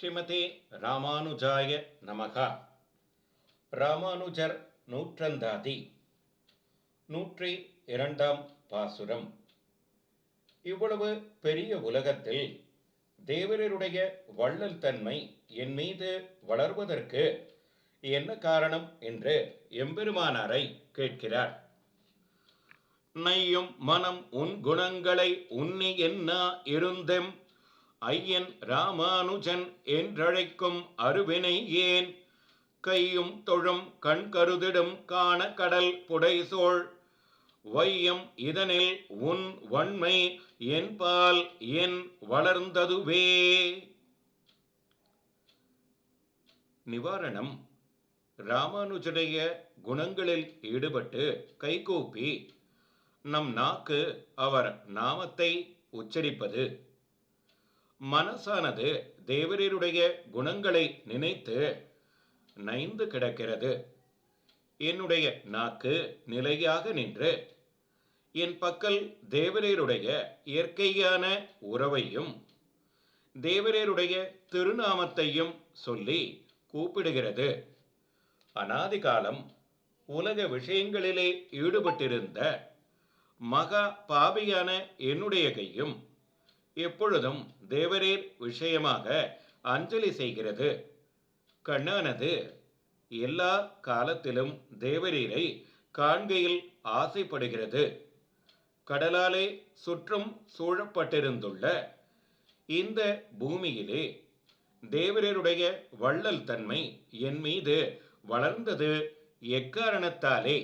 ஸ்ரீமதி ராமானுஜாய நமகா. ராமானுஜர் நூற்றந்தாதி. நூற்றி இரண்டாம் பாசுரம். இவ்வளவு பெரிய உலகத்தில் தேவரருடைய வள்ளல் தன்மை என் மீது வளர்வதற்கு என்ன காரணம் என்று எம்பெருமானாரை கேட்கிறார். நையும் மனம் உன் குணங்களை உன்னி என்ன இருந்தெம் ஐயன் ராமானுஜன் என்றழைக்கும் அருவினை ஏன்? கையும் தொழும் கண் கருதிடும் காண கடல் புடைசோள். வையம் இதனில் உன் வன்மை என்பால் என் வளர்ந்ததுவே. நிவாரணம். ராமானுஜனுடைய குணங்களில் ஈடுபட்டு கைகூப்பி நம் நாக்கு அவர் நாமத்தை உச்சரிப்பது. மனசானது தேவரீருடைய குணங்களை நினைத்து நைந்து கிடக்கிறது. என்னுடைய நாக்கு நிலையாக நின்று என் பக்கல் தேவரருடைய இயற்கையான உறவையும் தேவரேருடைய திருநாமத்தையும் சொல்லி கூப்பிடுகிறது. அனாதி காலம் உலக விஷயங்களிலே ஈடுபட்டிருந்த மகா பாபியான என்னுடைய கையும் எப்பொழுதும் தேவரேர் விஷயமாக அஞ்சலி செய்கிறது. கண்ணானது எல்லா காலத்திலும் தேவரீரை காண்கையில் ஆசைப்படுகிறது. கடலாலே சுற்றும் சூழப்பட்டிருந்துள்ள இந்த பூமியிலே தேவரருடைய வள்ளல் தன்மை என் மீது வளர்ந்தது எக்காரணத்தாலே?